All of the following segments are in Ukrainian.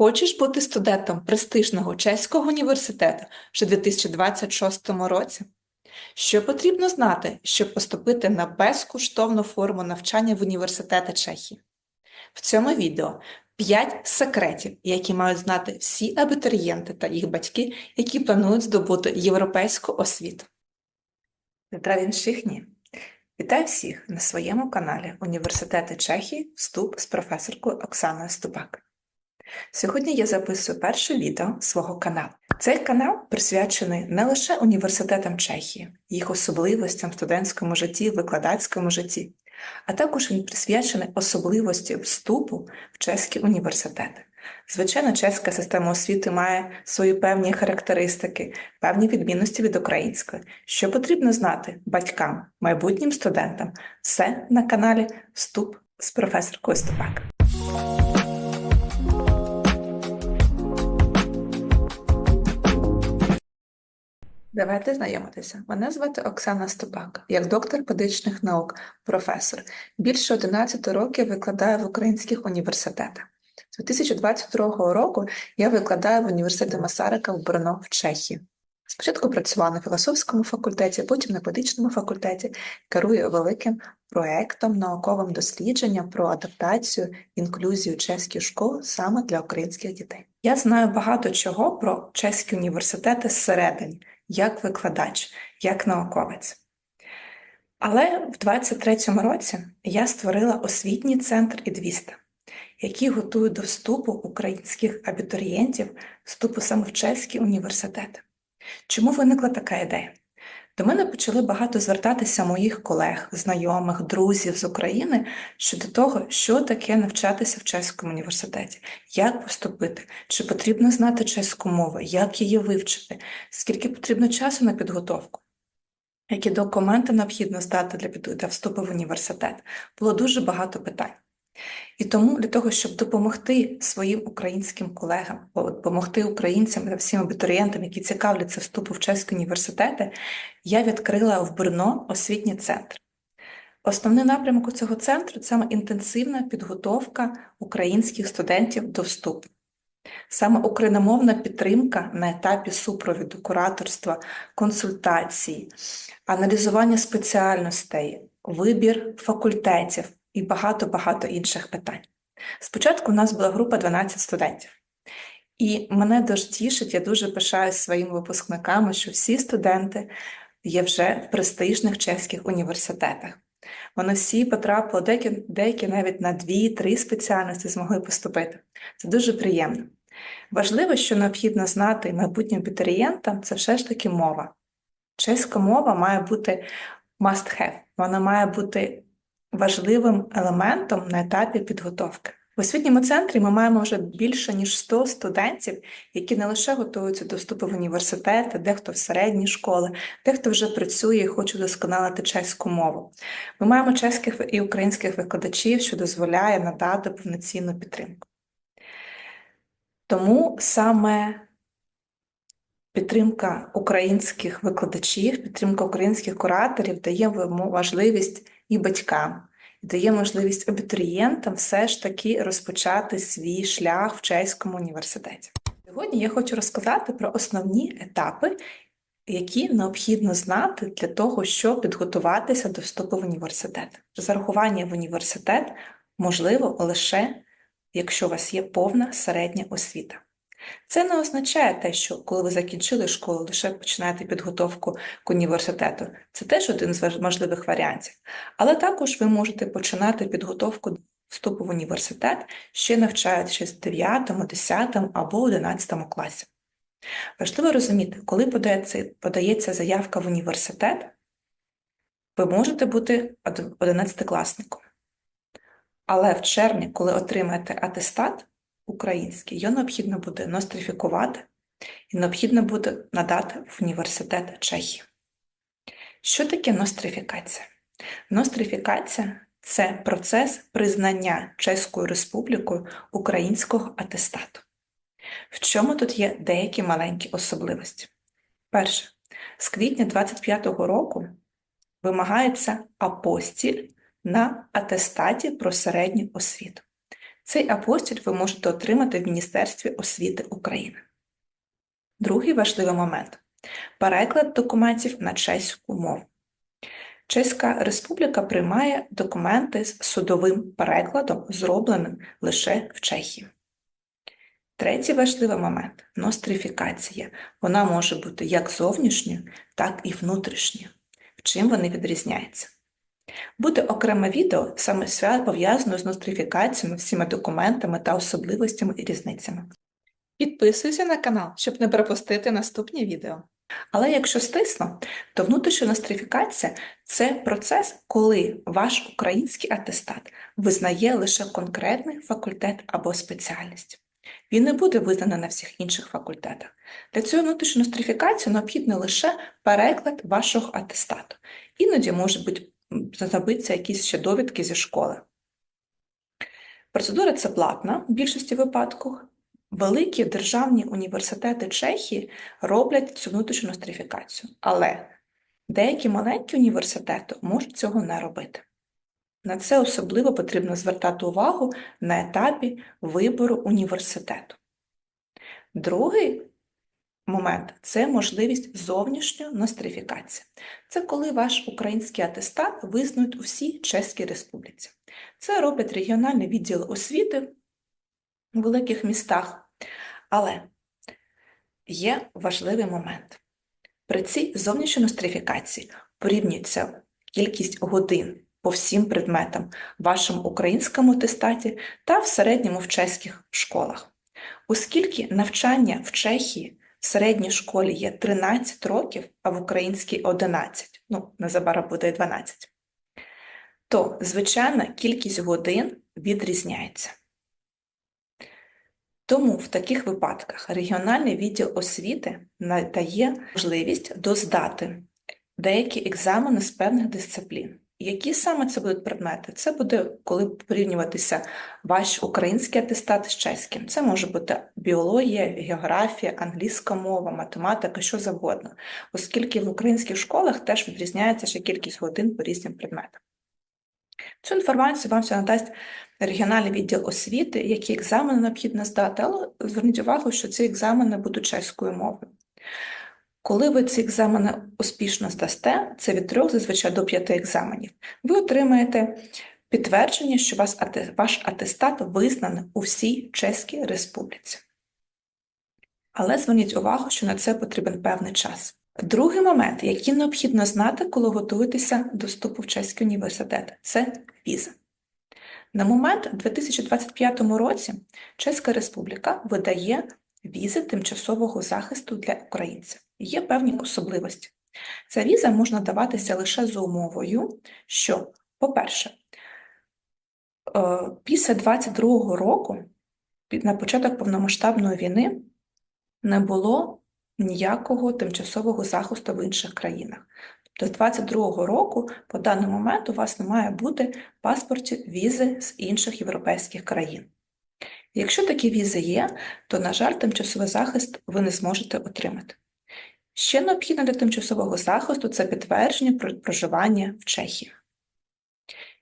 Хочеш бути студентом престижного чеського університету вже 2026 році? Що потрібно знати, щоб поступити на безкоштовну форму навчання в університети Чехії? В цьому відео 5 секретів, які мають знати всі абітурієнти та їх батьки, які планують здобути європейську освіту. Здравін Шихні! Вітаю всіх на своєму каналі Університети Чехії Вступ з професоркою Оксаною Ступак. Сьогодні я записую перше відео свого каналу. Цей канал присвячений не лише університетам Чехії, їх особливостям в студентському житті, викладацькому житті, а також він присвячений особливості вступу в чеські університети. Звичайно, чеська система освіти має свої певні характеристики, певні відмінності від української. Що потрібно знати батькам, майбутнім студентам, все на каналі Вступ з професоркою Ступак. Давайте знайомитися. Мене звати Оксана Ступак, як доктор педагогічних наук, професор. Більше 11 років викладаю в українських університетах. З 2022 року я викладаю в університеті Масарика в Брно в Чехії. Спочатку працювала на філософському факультеті, потім на педагогічному факультеті, керую великим проектом, науковим дослідженням про адаптацію, інклюзію чеських школ саме для українських дітей. Я знаю багато чого про чеські університети зсередині, як викладач, як науковець. Але в 23-му році я створила освітній центр «Ідвіста», який готує до вступу українських абітурієнтів, вступу саме в чеські університети. Чому виникла така ідея? До мене почали багато звертатися моїх колег, знайомих, друзів з України щодо того, що таке навчатися в чеському університеті, як поступити, чи потрібно знати чеську мову, як її вивчити, скільки потрібно часу на підготовку, які документи необхідно здати для вступу в університет. Було дуже багато питань. І тому для того, щоб допомогти своїм українським колегам, допомогти українцям та всім абітурієнтам, які цікавляться вступу в чеські університети, я відкрила в Брно освітній центр. Основний напрямок цього центру це інтенсивна підготовка українських студентів до вступу. Саме україномовна підтримка на етапі супровіду, кураторства, консультацій, аналізування спеціальностей, вибір факультетів і багато-багато інших питань. Спочатку у нас була група 12 студентів, і мене дуже тішить, я дуже пишаюсь своїми випускниками, що всі студенти є вже в престижних чеських університетах. Вони всі потрапили, деякі, деякі навіть на дві-три спеціальності змогли поступити. Це дуже приємно. Важливо, що необхідно знати майбутнім абітурієнтам, це все ж таки мова. Чеська мова має бути must have, вона має бути важливим елементом на етапі підготовки. В освітньому центрі ми маємо вже більше ніж 100 студентів, які не лише готуються до вступу в університети, дехто в середні школи, дехто вже працює і хоче досконалити чеську мову. Ми маємо чеських і українських викладачів, що дозволяє надати повноцінну підтримку. Тому саме підтримка українських викладачів, підтримка українських кураторів дає важливість і батькам, дає можливість абітурієнтам все ж таки розпочати свій шлях в чеському університеті. Сьогодні я хочу розказати про основні етапи, які необхідно знати для того, щоб підготуватися до вступу в університет. Зарахування в університет можливо лише якщо у вас є повна середня освіта. Це не означає те, що коли ви закінчили школу, лише починаєте підготовку к університету. Це теж один з можливих варіантів. Але також ви можете починати підготовку вступу в університет, ще навчаючись в 9, 10 або 11 класі. Важливо розуміти, коли подається, подається заявка в університет, ви можете бути 11-класником. Але в червні, коли отримаєте атестат, український, його необхідно буде нострифікувати і необхідно буде надати в університет Чехії. Що таке нострифікація? Нострифікація це процес признання Чеською Республікою українського атестату. В чому тут є деякі маленькі особливості? Перше, з квітня 25-го року вимагається апостіль на атестаті про середню освіту. Цей апостіль ви можете отримати в Міністерстві освіти України. Другий важливий момент переклад документів на чеську мову. Чеська Республіка приймає документи з судовим перекладом, зробленим лише в Чехії. Третій важливий момент нострифікація. Вона може бути як зовнішньою, так і внутрішньою. В чим вони відрізняються? Буде окреме відео саме свят пов'язане з нострифікаціями, всіма документами та особливостями і різницями. Підписуйся на канал, щоб не пропустити наступні відео. Але якщо стисло, то внутрішня нострифікація – це процес, коли ваш український атестат визнає лише конкретний факультет або спеціальність. Він не буде визнаний на всіх інших факультетах. Для цього внутрішньої нострифікації необхідно лише переклад вашого атестату. Іноді може бути знадобиться якісь ще довідки зі школи. Процедура це платна в більшості випадків. Великі державні університети Чехії роблять цю внутрішню нострифікацію, але деякі маленькі університети можуть цього не робити. На це особливо потрібно звертати увагу на етапі вибору університету. Другий момент це можливість зовнішньої нострифікації. Це коли ваш український атестат визнають у всій Чеській Республіці. Це роблять регіональні відділи освіти у великих містах. Але є важливий момент. При цій зовнішній нострифікації порівнюється кількість годин по всім предметам в вашому українському атестаті та в середньому в чеських школах. Оскільки навчання в Чехії в середній школі є 13 років, а в українській 11, ну, незабаром буде 12, то звичайна кількість годин відрізняється. Тому в таких випадках регіональний відділ освіти надає можливість доздати деякі екзамени з певних дисциплін. Які саме це будуть предмети? Це буде, коли порівнюватися ваш український атестат з чеським. Це може бути біологія, географія, англійська мова, математика, що завгодно, оскільки в українських школах теж відрізняється ще кількість годин по різним предметам. Цю інформацію вам все надасть регіональний відділ освіти, які екзамени необхідно здати, але зверніть увагу, що ці екзамени будуть чеською мовою. Коли ви ці екзамени успішно здасте, це від трьох зазвичай до п'яти екзаменів, ви отримаєте підтвердження, що вас, ваш атестат визнаний у всій Чеській Республіці. Але зверніть увагу, що на це потрібен певний час. Другий момент, який необхідно знати, коли готуєтеся до вступу в чеський університет, це віза. На момент у 2025 році Чеська Республіка видає візи тимчасового захисту для українців. Є певні особливості. Ця віза можна даватися лише за умовою, що, по-перше, е, після 22-го року, на початок повномасштабної війни, не було ніякого тимчасового захисту в інших країнах. Тобто з 22-го року, по даний момент, у вас не має бути паспорті візи з інших європейських країн. Якщо такі візи є, то, на жаль, тимчасовий захист ви не зможете отримати. Ще необхідно для тимчасового захисту це підтвердження про проживання в Чехії.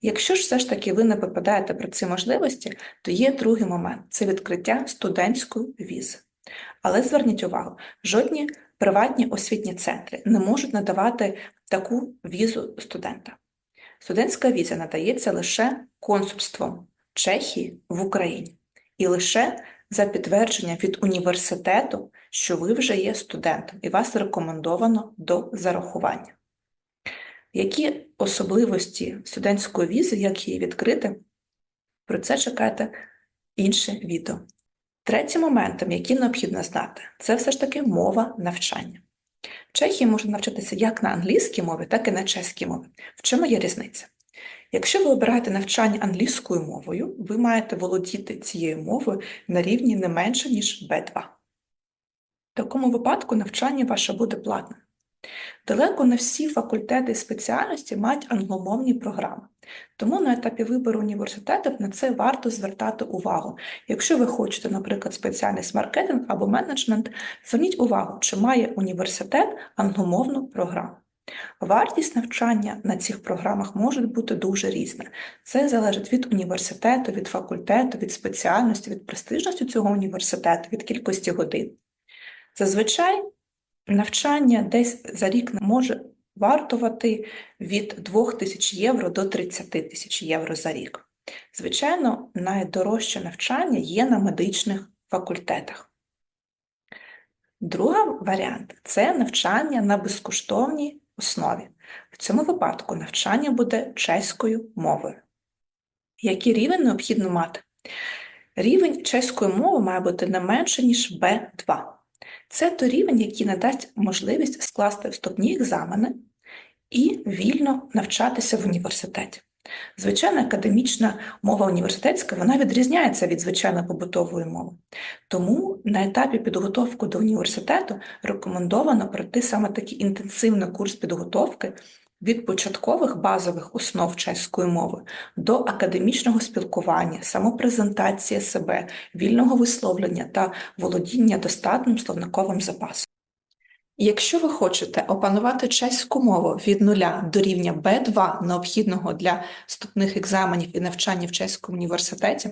Якщо ж все ж таки ви не попадаєте про ці можливості, то є другий момент це відкриття студентської візи. Але зверніть увагу, жодні приватні освітні центри не можуть надавати таку візу студента. Студентська віза надається лише консульством Чехії в Україні і лише за підтвердження від університету, що ви вже є студентом і вас рекомендовано до зарахування. Які особливості студентської візи, як її відкрити, про це чекайте інше відео. Третім моментом, який необхідно знати, це все ж таки мова навчання. В Чехії можна навчатися як на англійській мові, так і на чеській мові. В чому є різниця? Якщо ви обираєте навчання англійською мовою, ви маєте володіти цією мовою на рівні не менше, ніж B2. В такому випадку навчання ваше буде платним. Далеко не всі факультети і спеціальності мають англомовні програми, тому на етапі вибору університетів на це варто звертати увагу. Якщо ви хочете, наприклад, спеціальність маркетинг або менеджмент, зверніть увагу, чи має університет англомовну програму. Вартість навчання на цих програмах може бути дуже різна. Це залежить від університету, від факультету, від спеціальності, від престижності цього університету, від кількості годин. Зазвичай навчання десь за рік може вартувати від 2 тисяч євро до 30 тисяч євро за рік. Звичайно, найдорожче навчання є на медичних факультетах. Другий варіант це навчання на безкоштовній основі. В цьому випадку навчання буде чеською мовою. Який рівень необхідно мати? Рівень чеської мови має бути не менше, ніж B2. Це той рівень, який надасть можливість скласти вступні екзамени і вільно навчатися в університеті. Звичайна академічна мова університетська вона відрізняється від звичайної побутової мови. Тому на етапі підготовки до університету рекомендовано пройти саме такий інтенсивний курс підготовки від початкових базових основ чеської мови до академічного спілкування, самопрезентації себе, вільного висловлення та володіння достатнім словниковим запасом. Якщо ви хочете опанувати чеську мову від нуля до рівня B2, необхідного для вступних екзаменів і навчання в чеському університеті,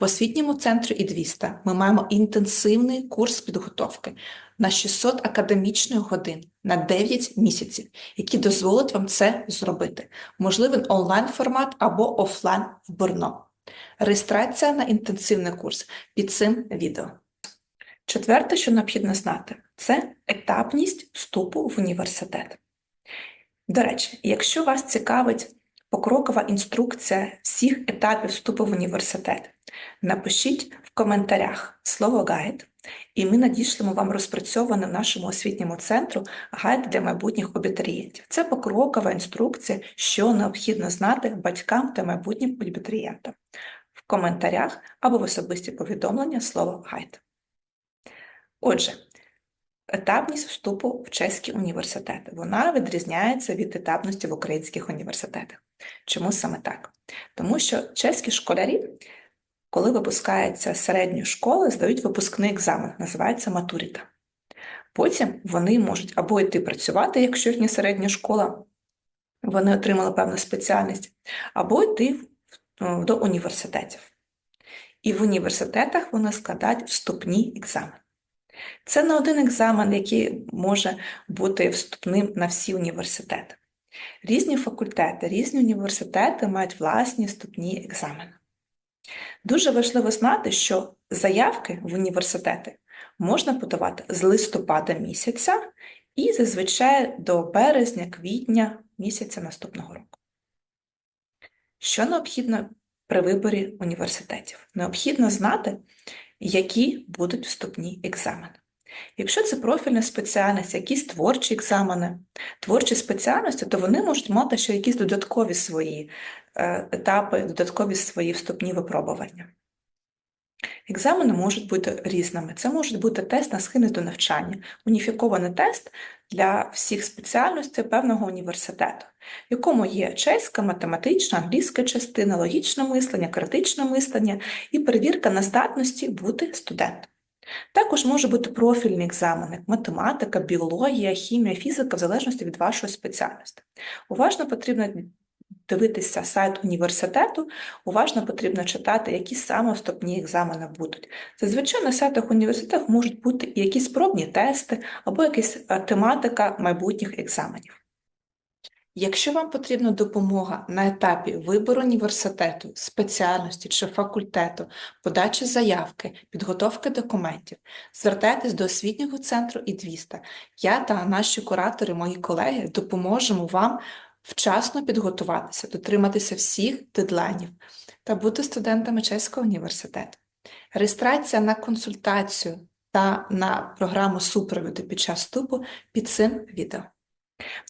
в освітньому центрі «Ідвіста» ми маємо інтенсивний курс підготовки на 600 академічних годин на 9 місяців, які дозволять вам це зробити. Можливий онлайн-формат або офлайн в Борно. Реєстрація на інтенсивний курс під цим відео. Четверте, що необхідно знати, це етапність вступу в університет. До речі, якщо вас цікавить покрокова інструкція всіх етапів вступу в університет, напишіть в коментарях слово гайд, і ми надішлемо вам розпрацьований в нашому освітньому центру гайд для майбутніх абітурієнтів. Це покрокова інструкція, що необхідно знати батькам та майбутнім абітурієнтам. В коментарях або в особисті повідомлення слово гайд. Отже, етапність вступу в чеські університети. Вона відрізняється від етапності в українських університетах. Чому саме так? Тому що чеські школярі, коли випускаються з середньої школи, здають випускний екзамен, називається матуріта. Потім вони можуть або йти працювати, якщо їхня середня школа, вони отримали певну спеціальність, або йти до університетів. І в університетах вони складають вступні екзамени. Це не один екзамен, який може бути вступним на всі університети. Різні факультети, різні університети мають власні вступні екзамени. Дуже важливо знати, що заявки в університети можна подавати з листопада місяця і зазвичай до березня-квітня місяця наступного року. Що необхідно при виборі університетів? Необхідно знати, які будуть вступні екзамени. Якщо це профільна спеціальність, якісь творчі екзамени, творчі спеціальності, то вони можуть мати ще якісь додаткові свої е, етапи, додаткові свої вступні випробування. Екзамени можуть бути різними. Це може бути тест на схильність до навчання, уніфікований тест для всіх спеціальностей певного університету, в якому є чеська, математична, англійська частина, логічне мислення, критичне мислення і перевірка на здатності бути студентом. Також може бути профільний екзамен, як математика, біологія, хімія, фізика, в залежності від вашої спеціальності. Уважно потрібно дивитися сайт університету, уважно потрібно читати, які саме вступні екзамени будуть. Зазвичай на сайтах університетів можуть бути і якісь пробні тести або якась е, тематика майбутніх екзаменів. Якщо вам потрібна допомога на етапі вибору університету, спеціальності чи факультету, подачі заявки, підготовки документів, звертайтесь до освітнього центру «Ідвіста». Я та наші куратори, мої колеги допоможемо вам вчасно підготуватися, дотриматися всіх дедлайнів та бути студентами Чеського університету. Реєстрація на консультацію та на програму супроводу під час вступу під цим відео.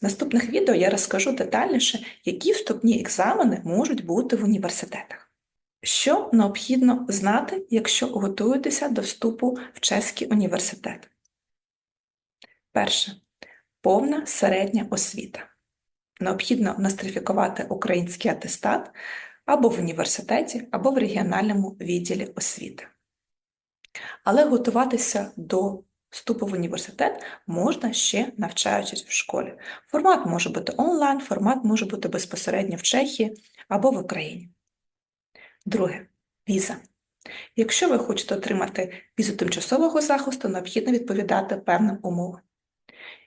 В наступних відео я розкажу детальніше, які вступні екзамени можуть бути в університетах. Що необхідно знати, якщо готуєтеся до вступу в чеський університет? Перше. Повна середня освіта. Необхідно нострифікувати український атестат або в університеті, або в регіональному відділі освіти. Але готуватися до вступу в університет можна ще навчаючись в школі. Формат може бути онлайн, формат може бути безпосередньо в Чехії або в Україні. Друге віза. Якщо ви хочете отримати візу тимчасового захисту, необхідно відповідати певним умовам.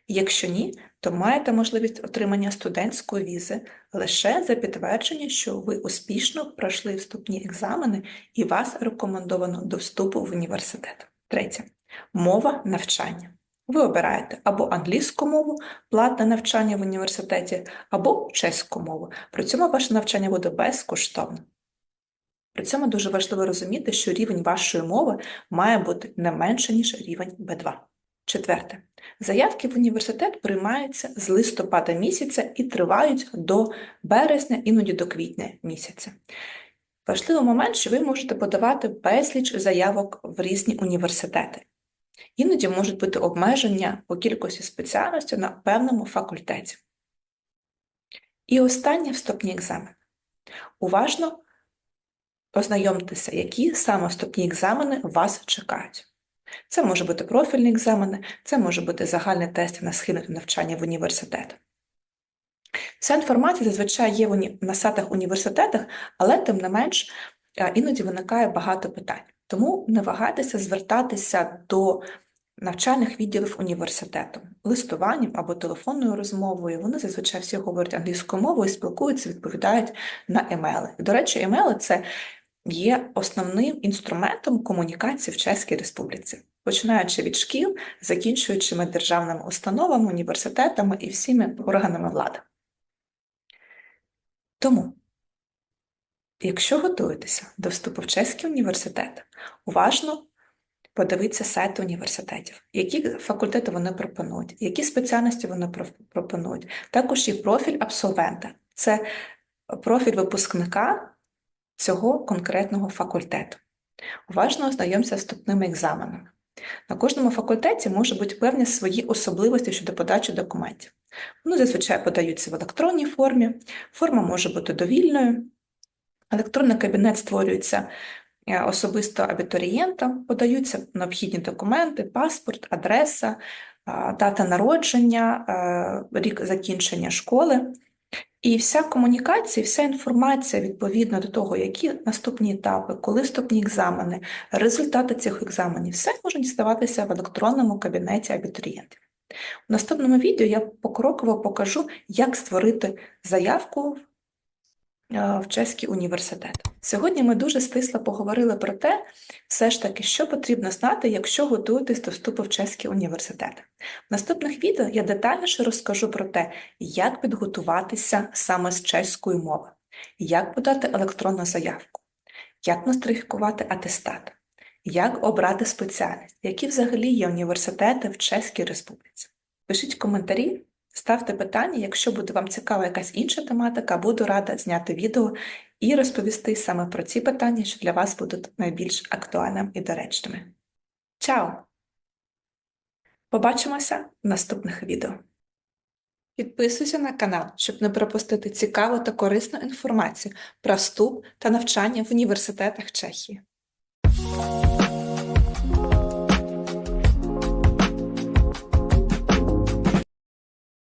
Якщо ні, то маєте можливість отримання студентської візи лише за підтвердження, що ви успішно пройшли вступні екзамени і вас рекомендовано до вступу в університет. Третє. Мова навчання. Ви обираєте або англійську мову, платне навчання в університеті, або чеську мову. При цьому ваше навчання буде безкоштовно. При цьому дуже важливо розуміти, що рівень вашої мови має бути не менше, ніж рівень B2. Четверте. Заявки в університет приймаються з листопада місяця і тривають до березня, іноді до квітня місяця. Важливий момент, що ви можете подавати безліч заявок в різні університети. Іноді можуть бути обмеження по кількості спеціальностей на певному факультеті. І останнє вступні екзамени. Уважно ознайомтеся, які саме вступні екзамени вас чекають. Це може бути профільні екзамени, це може бути загальний тест на схильність до навчання в університет. Вся інформація зазвичай є на сайтах університетах, але тим не менш е, іноді виникає багато питань. Тому не вагайтеся звертатися до навчальних відділів університету листуванням або телефонною розмовою. Вони зазвичай всі говорять англійською мовою, спілкуються, відповідають на емейли. До речі, емейли це є основним інструментом комунікації в Чеській Республіці, починаючи від шкіл, закінчуючи державними установами, університетами і всіми органами влади. Тому, якщо готуєтеся до вступу в чеський університет, уважно подивіться сайти університетів, які факультети вони пропонують, які спеціальності вони пропонують. Також є профіль абсолвента, це профіль випускника цього конкретного факультету. Уважно ознайомся з вступними екзаменами. На кожному факультеті може бути певні свої особливості щодо подачі документів. Вони зазвичай подаються в електронній формі, форма може бути довільною. Електронний кабінет створюється е, особисто абітурієнтам, подаються необхідні документи, паспорт, адреса, дата народження, е, рік закінчення школи. І вся комунікація, вся інформація відповідно до того, які наступні етапи, коли вступні екзамени, результати цих екзаменів, все може діставатися в електронному кабінеті абітурієнтів. У наступному відео я покроково покажу, як створити заявку в чеський університет. Сьогодні ми дуже стисло поговорили про те, все ж таки, що потрібно знати, якщо готуєтесь до вступу в чеський університет. В наступних відео я детальніше розкажу про те, як підготуватися саме з чеської мови, як подати електронну заявку, як нострифікувати атестат, як обрати спеціальність, які взагалі є університети в Чеській Республіці. Пишіть коментарі. Ставте питання, якщо буде вам цікава якась інша тематика, буду рада зняти відео і розповісти саме про ці питання, що для вас будуть найбільш актуальними і доречними. Чао! Побачимося в наступних відео. Підписуйся на канал, щоб не пропустити цікаву та корисну інформацію про вступ та навчання в університетах Чехії.